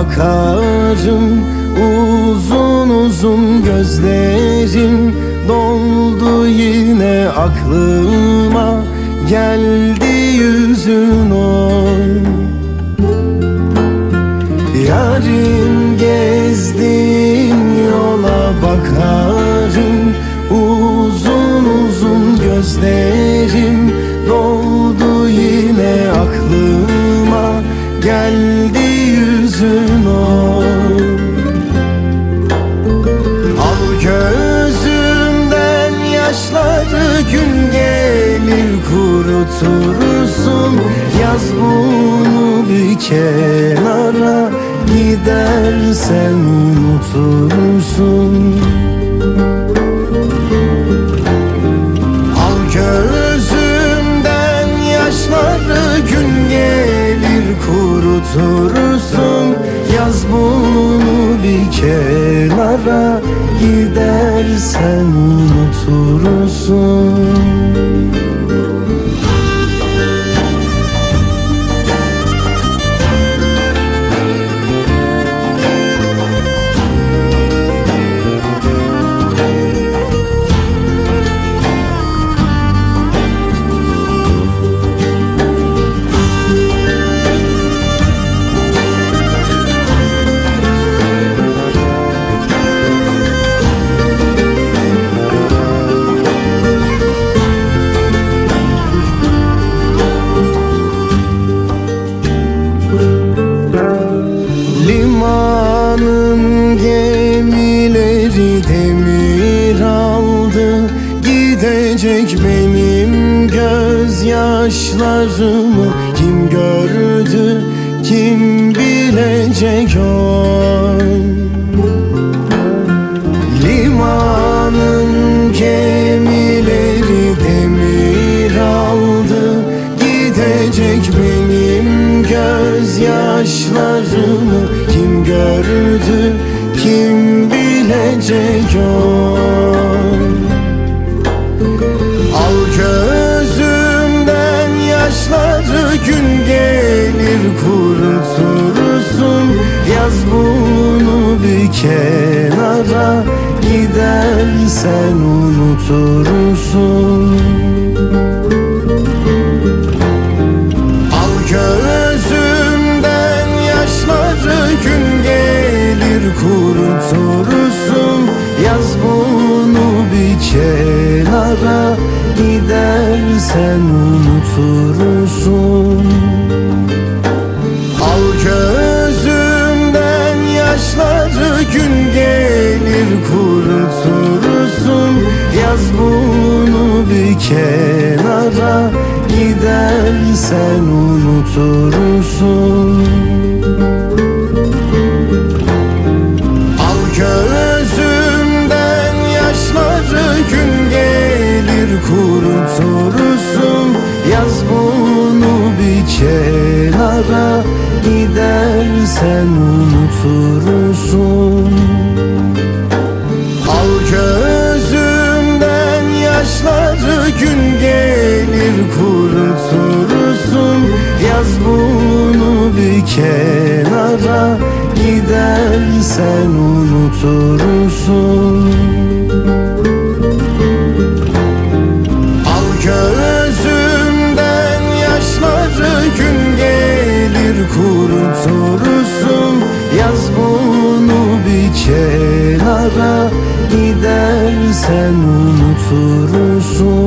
bakarım Uzun uzun gözlerim doldu yine aklıma. Geldi yüzün oy. Yarim gezdim yola bakarım Uzun uzun gözlerim kurutursun Yaz bunu bir kenara. Gidersen unutursun. Al gözümden yaşları gün gelir kurutursun. Yaz bunu bir kenara gidersen unutursun demir aldı. Gidecek benim gözyaşlarımı. Kim gördü kim bilecek oy? Limanın gemileri demir aldı. Gidecek benim gözyaşlarımı. Kim gördü kim bilecek oy Al gözümden yaşları gün gelir kurutursun. Yaz bunu bir kenara gidersen unutursun kurutursun Yaz bunu bir kenara gidersen unutursun. Al gözümden yaşları gün gelir kurutursun Yaz bunu bir kenara gidersen unutursun gün gidersen unutursun.